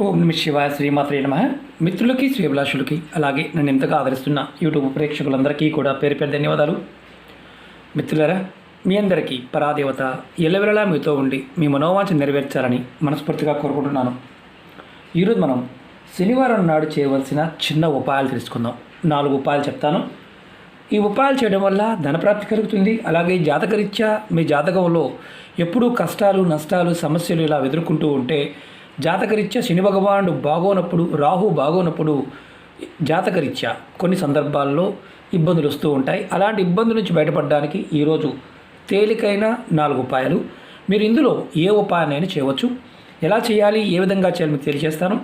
ఓం నమ శివాయ శ్రీమాత్రే నమ. మిత్రులకి శ్రీభిలాషులకి అలాగే నన్ను ఎంతగా ఆదరిస్తున్న యూట్యూబ్ ప్రేక్షకులందరికీ కూడా పేరు పేరు ధన్యవాదాలు. మిత్రులరా మీ అందరికీ పరాదేవత ఎల్లవెలలా మీతో ఉండి మీ మనోవాంఛ నెరవేర్చాలని మనస్ఫూర్తిగా కోరుకుంటున్నాను. ఈరోజు మనం శనివారం నాడు చేయవలసిన చిన్న ఉపాయాలు తెలుసుకుందాం. నాలుగు ఉపాయాలు చెప్తాను. ఈ ఉపాయాలు చేయడం వల్ల ధనప్రాప్తి కలుగుతుంది. అలాగే జాతకరీత్యా మీ జాతకంలో ఎప్పుడూ కష్టాలు నష్టాలు సమస్యలు ఇలా ఎదుర్కొంటూ ఉంటే జాతకరీత్యా శని భగవానుడు బాగోనప్పుడు రాహు బాగోనప్పుడు జాతకరీత్యా కొన్ని సందర్భాల్లో ఇబ్బందులు వస్తూ ఉంటాయి. అలాంటి ఇబ్బందుల నుంచి బయటపడడానికి ఈరోజు తేలికైన నాలుగు ఉపాయాలు. మీరు ఇందులో ఏ ఉపాయాన్ని చేయవచ్చు. ఎలా చేయాలి ఏ విధంగా చేయాలి మీకు తెలియజేస్తాను.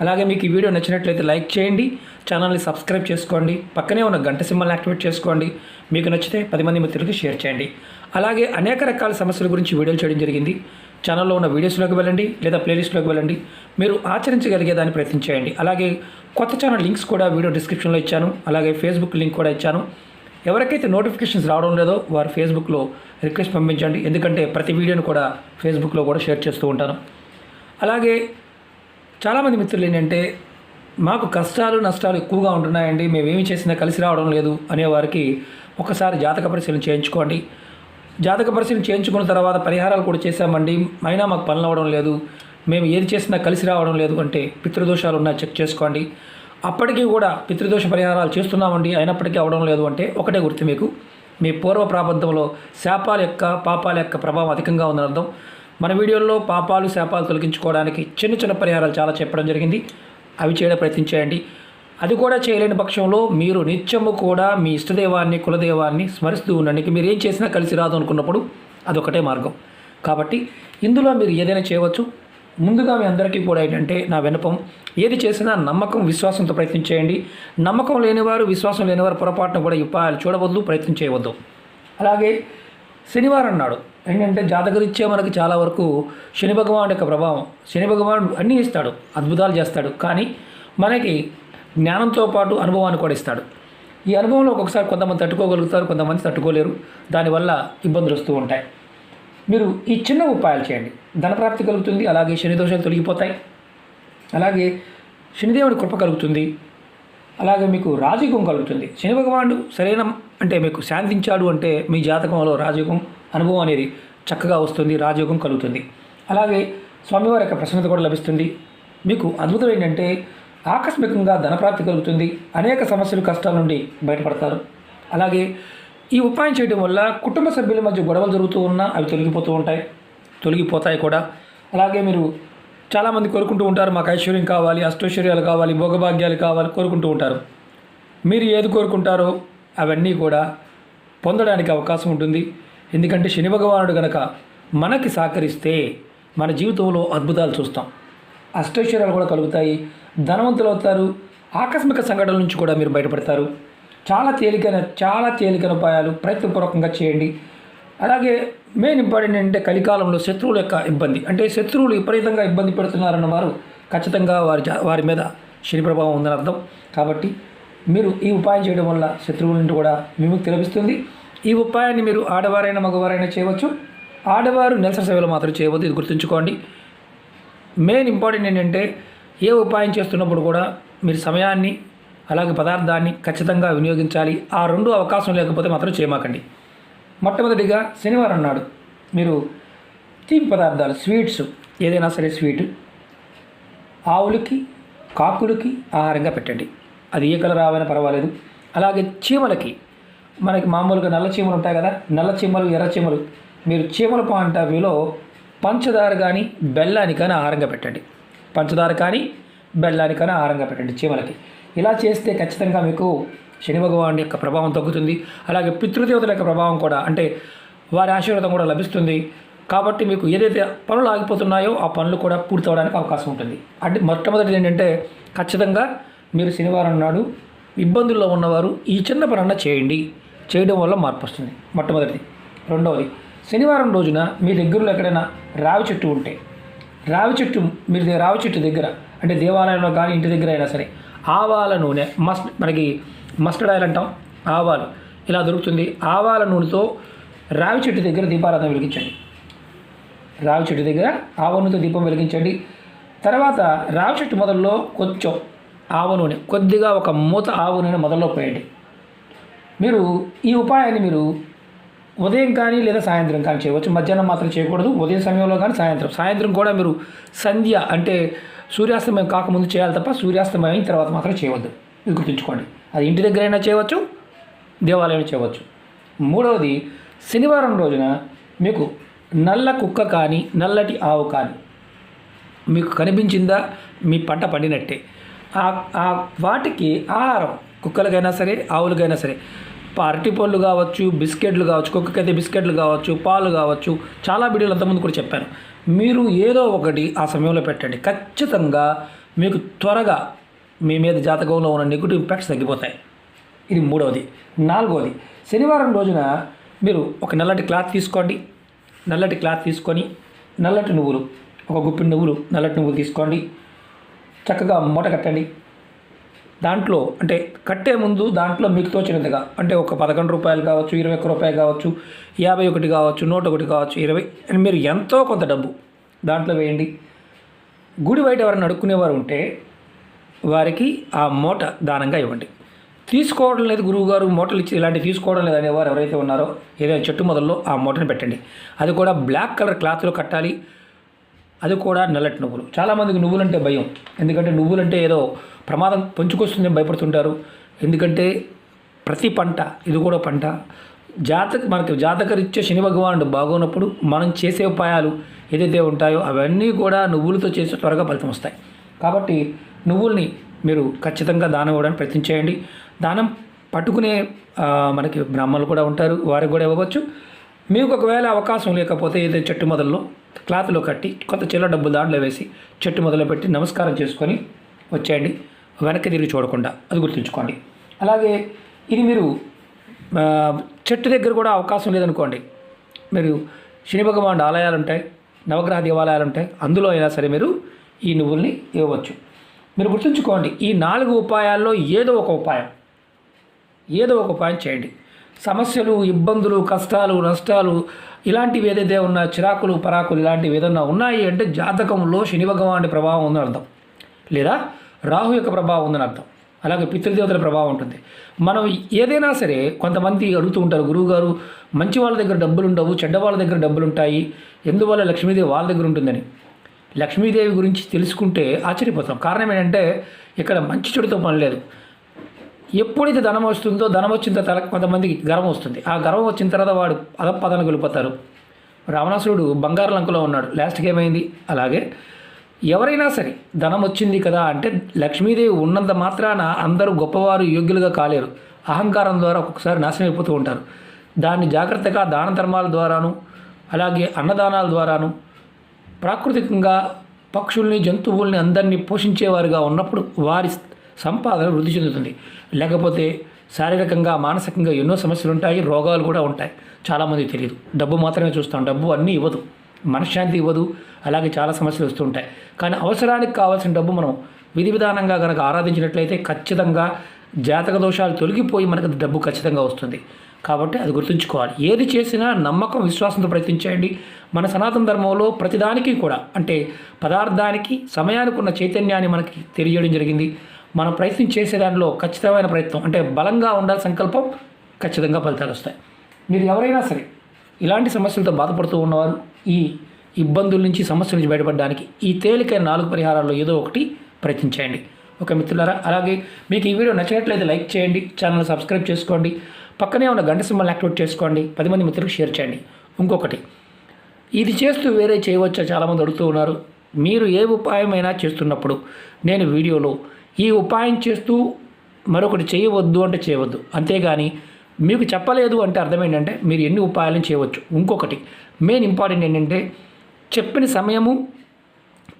అలాగే మీకు ఈ వీడియో నచ్చినట్లయితే లైక్ చేయండి ఛానల్ని సబ్స్క్రైబ్ చేసుకోండి పక్కనే ఉన్న గంట సింబల్ని యాక్టివేట్ చేసుకోండి మీకు నచ్చితే పది మంది మిత్రులకి షేర్ చేయండి. అలాగే అనేక రకాల సమస్యల గురించి వీడియోలు చేయడం జరిగింది. ఛానల్లో ఉన్న వీడియోస్లోకి వెళ్ళండి లేదా ప్లేలిస్ట్లోకి వెళ్ళండి. మీరు ఆచరించగలిగే దాన్ని ప్రయత్నం చేయండి. అలాగే కొత్త ఛానల్ లింక్స్ కూడా వీడియో డిస్క్రిప్షన్లో ఇచ్చాను. అలాగే ఫేస్బుక్ లింక్ కూడా ఇచ్చాను. ఎవరికైతే నోటిఫికేషన్స్ రావడం లేదో వారు ఫేస్బుక్లో రిక్వెస్ట్ పంపించండి. ఎందుకంటే ప్రతి వీడియోను కూడా ఫేస్బుక్లో కూడా షేర్ చేస్తూ ఉంటాను. అలాగే చాలామంది మిత్రులు ఏంటంటే మాకు కష్టాలు నష్టాలు ఎక్కువగా ఉంటున్నాయండి. మేమేమి చేసినా కలిసి రావడం లేదు అనేవారికి ఒకసారి జాతక పరిశీలన చేయించుకోండి. జాతక పరిశీలన చేయించుకున్న తర్వాత పరిహారాలు కూడా చేశామండి. అయినా మాకు పనులు అవ్వడం లేదు. మేము ఏది చేసినా కలిసి రావడం లేదు అంటే పితృదోషాలు ఉన్నా చెక్ చేసుకోండి. అప్పటికీ కూడా పితృదోష పరిహారాలు చేస్తున్నామండి. అయినప్పటికీ అవడం లేదు అంటే ఒకటే గుర్తు మీకు. మీ పూర్వ ప్రాబద్ధంలో శాపాల యొక్క పాపాల యొక్క ప్రభావం అధికంగా ఉందని అర్థం. మన వీడియోల్లో పాపాలు శాపాలు తొలగించుకోవడానికి చిన్న చిన్న పరిహారాలు చాలా చెప్పడం జరిగింది. అవి చేయడం ప్రయత్నించేయండి అది కూడా చేయలేని పక్షంలో మీరు నిత్యము కూడా మీ ఇష్టదైవాన్ని కులదైవాన్ని స్మరిస్తూ ఉండడానికి మీరు ఏం చేసినా కలిసి రాదు అనుకున్నప్పుడు అదొకటే మార్గం. కాబట్టి ఇందులో మీరు ఏదైనా చేయవచ్చు. ముందుగా మీ అందరికీ కూడా ఏంటంటే నా వినపం ఏది చేసినా నమ్మకం విశ్వాసంతో ప్రయత్నం చేయండి. నమ్మకం లేనివారు విశ్వాసం లేనివారు పొరపాటును కూడా ఈ ఉపాయాలు చూడవద్దు ప్రయత్నం చేయవద్దు. అలాగే శనివారం నాడు ఏంటంటే జాతకరీత్యా మనకి చాలా వరకు శని భగవాన్ యొక్క ప్రభావం శని భగవానుడు అన్నీ ఇస్తాడు అద్భుతాలు చేస్తాడు. కానీ మనకి జ్ఞానంతో పాటు అనుభవాన్ని కూడా ఇస్తాడు. ఈ అనుభవంలో ఒక్కొక్కసారి కొంతమంది తట్టుకోగలుగుతారు కొంతమంది తట్టుకోలేరు. దానివల్ల ఇబ్బందులు వస్తూ ఉంటాయి. మీరు ఈ చిన్న ఉపాయాలు చేయండి. ధనప్రాప్తి కలుగుతుంది అలాగే శని దోషాలు తొలగిపోతాయి. అలాగే శనిదేవుడి కృప కలుగుతుంది. అలాగే మీకు రాజయోగం కలుగుతుంది. శని భగవానుడు సరైన అంటే మీకు శాంతించాడు అంటే మీ జాతకంలో రాజయోగం అనుభవం అనేది చక్కగా వస్తుంది రాజయోగం కలుగుతుంది. అలాగే స్వామివారి యొక్క ప్రసన్నత కూడా లభిస్తుంది. మీకు అద్భుతం ఏంటంటే ఆకస్మికంగా ధనప్రాప్తి కలుగుతుంది. అనేక సమస్యలు కష్టాల నుండి బయటపడతారు. అలాగే ఈ ఉపాయం చేయడం వల్ల కుటుంబ సభ్యుల మధ్య గొడవలు జరుగుతూ ఉన్నా అవి తొలగిపోతూ ఉంటాయి. తొలగిపోతాయి కూడా. అలాగే మీరు చాలామంది కోరుకుంటూ ఉంటారు మాకు ఐశ్వర్యం కావాలి అష్టైశ్వర్యాలు కావాలి భోగభాగ్యాలు కావాలి కోరుకుంటూ ఉంటారు. మీరు ఏది కోరుకుంటారో అవన్నీ కూడా పొందడానికి అవకాశం ఉంటుంది. ఎందుకంటే శని భగవానుడు గనక మనకి సహకరిస్తే మన జీవితంలో అద్భుతాలు చూస్తాం. అష్టైశ్వర్యాలు కూడా కలుగుతాయి. ధనవంతులు అవుతారు. ఆకస్మిక సంఘటనల నుంచి కూడా మీరు బయటపడతారు. చాలా తేలికైన చాలా తేలికైన ఉపాయాలు ప్రయత్నపూర్వకంగా చేయండి. అలాగే మెయిన్ ఇంపార్టెంట్ ఏంటంటే కలికాలంలో శత్రువుల యొక్క ఇబ్బంది. అంటే శత్రువులు విపరీతంగా ఇబ్బంది పెడుతున్నారన్న వారు ఖచ్చితంగా వారి వారి మీద శని ప్రభావం ఉందని అర్థం. కాబట్టి మీరు ఈ ఉపాయం చేయడం వల్ల శత్రువుల నుండి కూడా విముక్తి లభిస్తుంది. ఈ ఉపాయాన్ని మీరు ఆడవారైనా మగవారైనా చేయవచ్చు. ఆడవారు నెలసరి సేవలు మాత్రం చేయవద్దు. ఇది గుర్తుంచుకోండి. మెయిన్ ఇంపార్టెంట్ ఏంటంటే ఏ ఉపాయం చేస్తున్నప్పుడు కూడా మీరు సమయాన్ని అలాగే పదార్థాన్ని ఖచ్చితంగా వినియోగించాలి. ఆ రెండు అవకాశం లేకపోతే మాత్రం చేయమాకండి. మొట్టమొదటిగా శనివారం నాడు మీరు తీపి పదార్థాలు స్వీట్స్ ఏదైనా సరే స్వీట్ ఆవులకి కాకులకి ఆహారంగా పెట్టండి. అది ఏ కలర్ రావైనా పర్వాలేదు. అలాగే చీమలకి మనకి మామూలుగా నల్ల చీమలు ఉంటాయి కదా నల్ల చీమలు ఎర్ర చీమలు మీరు చీమల పాయింట్ ఆఫ్ వ్యూలో పంచదార కానీ బెల్లాన్ని కానీ ఆహారంగా పెట్టండి. పంచదార కానీ బెల్లాన్ని కానీ ఆహారంగా పెట్టండి చీమలకి. ఇలా చేస్తే ఖచ్చితంగా మీకు శని భగవాన్ యొక్క ప్రభావం తగ్గుతుంది. అలాగే పితృదేవతల యొక్క ప్రభావం కూడా అంటే వారి ఆశీర్వాదం కూడా లభిస్తుంది. కాబట్టి మీకు ఏదైతే పనులు ఆగిపోతున్నాయో ఆ పనులు కూడా పూర్తవడానికి అవకాశం ఉంటుంది. అంటే మొట్టమొదటిది ఏంటంటే ఖచ్చితంగా మీరు శనివారం నాడు ఇబ్బందుల్లో ఉన్నవారు ఈ చిన్న పనన్నా చేయండి. చేయడం వల్ల మార్పు వస్తుంది. మొట్టమొదటిది. రెండవది శనివారం రోజున మీ దగ్గరలో ఎక్కడైనా రావి చెట్టు ఉంటే రావి చెట్టు మీరు రావి చెట్టు దగ్గర అంటే దేవాలయంలో కానీ ఇంటి దగ్గర అయినా సరే ఆవాల నూనె మస్ట్ మనకి మస్టర్డ్ ఆయిల్ అంటాం ఆవాలు. ఇలా దొరుకుతుంది. ఆవాల నూనెతో రావి చెట్టు దగ్గర దీపారాధన వెలిగించండి. రావి చెట్టు దగ్గర ఆవ నూనెతో దీపం వెలిగించండి. తర్వాత రావి చెట్టు మొదల్లో కొంచెం ఆవ నూనె కొద్దిగా ఒక మూత ఆవ నూనె మొదల్లో పోయండి. మీరు ఈ ఉపాయాన్ని మీరు ఉదయం కానీ లేదా సాయంత్రం కానీ చేయవచ్చు. మధ్యాహ్నం మాత్రం చేయకూడదు. ఉదయం సమయంలో కానీ సాయంత్రం. సాయంత్రం కూడా మీరు సంధ్య అంటే సూర్యాస్తమయం కాకముందు చేయాలి తప్ప సూర్యాస్తమయం అయిన తర్వాత మాత్రం చేయవద్దు. ఇది గుర్తుంచుకోండి. అది ఇంటి దగ్గరైనా చేయవచ్చు దేవాలయం చేయవచ్చు. మూడవది శనివారం రోజున మీకు నల్ల కుక్క కానీ నల్లటి ఆవు కానీ మీకు కనిపించిందా? మీ పంట పండినట్టే. ఆ వాటికి ఆహారం కుక్కలకైనా సరే ఆవులకైనా సరే అరటి పళ్ళు కావచ్చు బిస్కెట్లు కావచ్చు కుక్కకైతే బిస్కెట్లు కావచ్చు పాలు కావచ్చు చాలా వీడియోలు అంతకుముందు కూడా చెప్పాను. మీరు ఏదో ఒకటి ఆ సమయంలో పెట్టండి. ఖచ్చితంగా మీకు త్వరగా మీ మీద జాతకంలో ఉన్న నెగిటివ్ ఇంపాక్ట్స్ తగ్గిపోతాయి. ఇది మూడవది. నాలుగవది శనివారం రోజున మీరు ఒక నల్లటి క్లాత్ తీసుకోండి. నల్లటి క్లాత్ తీసుకొని నల్లటి నువ్వులు ఒక గుప్పిడి నువ్వులు నల్లటి నువ్వులు తీసుకోండి. చక్కగా మూట కట్టండి. దాంట్లో అంటే కట్టే ముందు దాంట్లో మీకు తోచినంతగా అంటే ఒక పదకొండు రూపాయలు కావచ్చు ఇరవై ఒక్క రూపాయలు కావచ్చు యాభై ఒకటి కావచ్చు నూట ఒకటి కావచ్చు ఇరవై మీరు ఎంతో కొంత డబ్బు దాంట్లో వేయండి. గుడి బయట ఎవరైనా అడుక్కునేవారు ఉంటే వారికి ఆ మూట దానంగా ఇవ్వండి. తీసుకోవడం లేదు గురువుగారు మూటలు ఇచ్చి ఇలాంటివి తీసుకోవడం లేదు అనేవారు ఎవరైతే ఉన్నారో ఏదైనా చెట్టు మొదల్లో ఆ మూటని పెట్టండి. అది కూడా బ్లాక్ కలర్ క్లాత్లో కట్టాలి. అది కూడా నల్లటి నువ్వులు. చాలామందికి నువ్వులంటే భయం. ఎందుకంటే నువ్వులంటే ఏదో ప్రమాదం పొంచుకొస్తుందని భయపడుతుంటారు. ఎందుకంటే ప్రతి పంట ఇది కూడా పంట. జాతక మనకి జాతకరీత్యా శని భగవానుడు బాగున్నప్పుడు మనం చేసే ఉపాయాలు ఏదైతే ఉంటాయో అవన్నీ కూడా నువ్వులతో చేసి త్వరగా ఫలితం వస్తాయి. కాబట్టి నువ్వుల్ని మీరు ఖచ్చితంగా దానం ఇవ్వడానికి ప్రయత్నం చేయండి. దానం పట్టుకునే మనకి బ్రాహ్మణులు కూడా ఉంటారు. వారికి కూడా ఇవ్వవచ్చు. మీకు ఒకవేళ అవకాశం లేకపోతే ఏదైతే చెట్టు మొదల్లో క్లాత్లో కట్టి కొంత చిల్ల డబ్బులు దాంట్లో వేసి చెట్టు మొదలుపెట్టి నమస్కారం చేసుకొని వచ్చేయండి. వెనక్కి తిరిగి చూడకుండా అది గుర్తుంచుకోండి. అలాగే ఇది మీరు చెట్టు దగ్గర కూడా అవకాశం లేదనుకోండి. మీరు శని భగవానుడు ఆలయాలు ఉంటాయి నవగ్రహ దేవాలయాలు ఉంటాయి అందులో అయినా సరే మీరు ఈ నువ్వుల్ని ఇవ్వవచ్చు. మీరు గుర్తుంచుకోండి ఈ నాలుగు ఉపాయాల్లో ఏదో ఒక ఉపాయం. ఏదో ఒక ఉపాయం చేయండి. సమస్యలు ఇబ్బందులు కష్టాలు నష్టాలు ఇలాంటివి ఏదైతే ఉన్నా చిరాకులు పరాకులు ఇలాంటివి ఏదన్నా ఉన్నాయి అంటే జాతకంలో శని భగవానుడి ప్రభావం ఉందని అర్థం. లేదా రాహు యొక్క ప్రభావం ఉందని అర్థం. అలాగే పితృదేవతల ప్రభావం ఉంటుంది. మనం ఏదైనా సరే కొంతమంది అడుగుతూ ఉంటారు గురువుగారు మంచి వాళ్ళ దగ్గర డబ్బులు ఉండవు చెడ్డ వాళ్ళ దగ్గర డబ్బులు ఉంటాయి ఎందువల్ల లక్ష్మీదేవి వాళ్ళ దగ్గర ఉంటుందని? లక్ష్మీదేవి గురించి తెలుసుకుంటే ఆశ్చర్యపోతాం. కారణం ఏంటంటే ఇక్కడ మంచి చెడుతో పని లేదు. ఎప్పుడైతే ధనం వస్తుందో ధనం వచ్చిన తర్వాత కొంతమందికి గర్వం వస్తుంది. ఆ గర్వం వచ్చిన తర్వాత వాడు అధపదానికి వెళ్ళిపోతారు రావణాసురుడు బంగారు లంకలో ఉన్నాడు. లాస్ట్కి ఏమైంది? అలాగే ఎవరైనా సరే ధనం వచ్చింది కదా అంటే లక్ష్మీదేవి ఉన్నంత మాత్రాన అందరూ గొప్పవారు యోగ్యులుగా కాలేరు. అహంకారం ద్వారా ఒక్కొక్కసారి నాశనం అయిపోతూ ఉంటారు. దాన్ని జాగ్రత్తగా దాన ధర్మాల ద్వారాను అలాగే అన్నదానాల ద్వారాను ప్రాకృతికంగా పక్షుల్ని జంతువుల్ని అందరినీ పోషించేవారుగా ఉన్నప్పుడు వారి సంపాదన వృద్ధి చెందుతుంది. లేకపోతే శారీరకంగా మానసికంగా ఎన్నో సమస్యలు ఉంటాయి రోగాలు కూడా ఉంటాయి. చాలామంది తెలియదు డబ్బు మాత్రమే చూస్తాం. డబ్బు అన్నీ ఇవ్వదు. మనశ్శాంతి ఇవ్వదు. అలాగే చాలా సమస్యలు వస్తుంటాయి కానీ అవసరానికి కావాల్సిన డబ్బు మనం విధి విధానంగా కనుక ఆరాధించినట్లయితే ఖచ్చితంగా జాతక దోషాలు తొలగిపోయి మనకు డబ్బు ఖచ్చితంగా వస్తుంది. కాబట్టి అది గుర్తుంచుకోవాలి. ఏది చేసినా నమ్మకం విశ్వాసంతో ప్రయత్నించండి మన సనాతన ధర్మంలో ప్రతిదానికి కూడా అంటే పదార్థానికి సమయానికి ఉన్న చైతన్యాన్ని మనకి తెలియజేయడం జరిగింది. మనం ప్రయత్నం చేసే దాంట్లో ఖచ్చితమైన ప్రయత్నం అంటే బలంగా ఉండాలి సంకల్పం ఖచ్చితంగా ఫలితాలు వస్తాయి. మీరు ఎవరైనా సరే ఇలాంటి సమస్యలతో బాధపడుతూ ఉన్నవారు ఈ ఇబ్బందుల నుంచి సమస్యల నుంచి బయటపడడానికి ఈ తేలికైన నాలుగు పరిహారాల్లో ఏదో ఒకటి ప్రయత్నించేయండి. ఓకే మిత్రులారా అలాగే మీకు ఈ వీడియో నచ్చినట్లయితే లైక్ చేయండి ఛానల్ సబ్స్క్రైబ్ చేసుకోండి పక్కనే ఉన్న గంట సింబల్ని యాక్టివేట్ చేసుకోండి పది మంది మిత్రులకు షేర్ చేయండి. ఇంకొకటి ఇది చేస్తూ వేరే చేయవచ్చా? చాలామంది అడుగుతూ ఉన్నారు. మీరు ఏ ఉపాయమైనా చేస్తున్నప్పుడు నేను వీడియోలో ఈ ఉపాయం చేస్తూ మరొకటి చేయవద్దు అంటే చేయవద్దు. అంతేగాని మీకు చెప్పలేదు అంటే అర్థం ఏంటంటే మీరు ఎన్ని ఉపాయాలను చేయవచ్చు. ఇంకొకటి మెయిన్ ఇంపార్టెంట్ ఏంటంటే చెప్పిన సమయము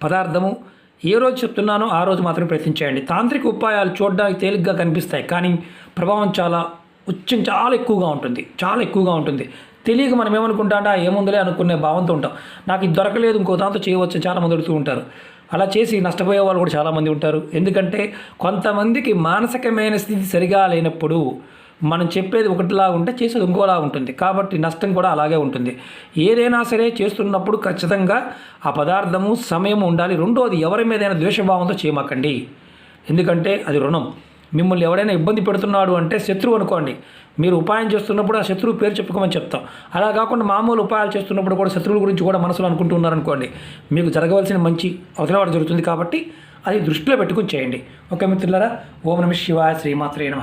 పదార్థము ఏ రోజు చెప్తున్నానో ఆ రోజు మాత్రమే ప్రయత్నించేయండి తాంత్రిక ఉపాయాలు చూడడానికి తేలిగ్గా కనిపిస్తాయి కానీ ప్రభావం చాలా ఉచ్చం చాలా ఎక్కువగా ఉంటుంది. చాలా ఎక్కువగా ఉంటుంది. తెలియక మనం ఏమనుకుంటా ఏముందిలే అనుకునే భావంతో ఉంటాం. నాకు ఇది దొరకలేదు ఇంకో దాంతో చేయవచ్చు చాలా చాలామంది అడుగుతూ ఉంటారు. అలా చేసి నష్టపోయే వాళ్ళు కూడా చాలామంది ఉంటారు. ఎందుకంటే కొంతమందికి మానసికమైన స్థితి సరిగా లేనప్పుడు మనం చెప్పేది ఒకటిలా ఉంటే చేసేది ఇంకోలా ఉంటుంది. కాబట్టి నష్టం కూడా అలాగే ఉంటుంది. ఏదైనా సరే చేస్తున్నప్పుడు ఖచ్చితంగా ఆ పదార్థము సమయం ఉండాలి. రెండోది ఎవరి మీదైనా ద్వేషభావంతో చేయమాకండి. ఎందుకంటే అది రుణం. మిమ్మల్ని ఎవరైనా ఇబ్బంది పెడుతున్నాడు అంటే శత్రువు అనుకోండి. మీరు ఉపాయం చేస్తున్నప్పుడు ఆ శత్రువు పేరు చెప్పుకోమని చెప్తాం. అలా కాకుండా మామూలు ఉపాయాలు చేస్తున్నప్పుడు కూడా శత్రువుల గురించి కూడా మనసులో అనుకుంటున్నారనుకోండి. మీకు జరగవలసిన మంచి అవతలవాడు జరుగుతుంది కాబట్టి అది దృష్టిలో పెట్టుకుని చేయండి. ఓకే మిత్రులారా? ఓం నమ శివాయ శ్రీమాత్రే నమ.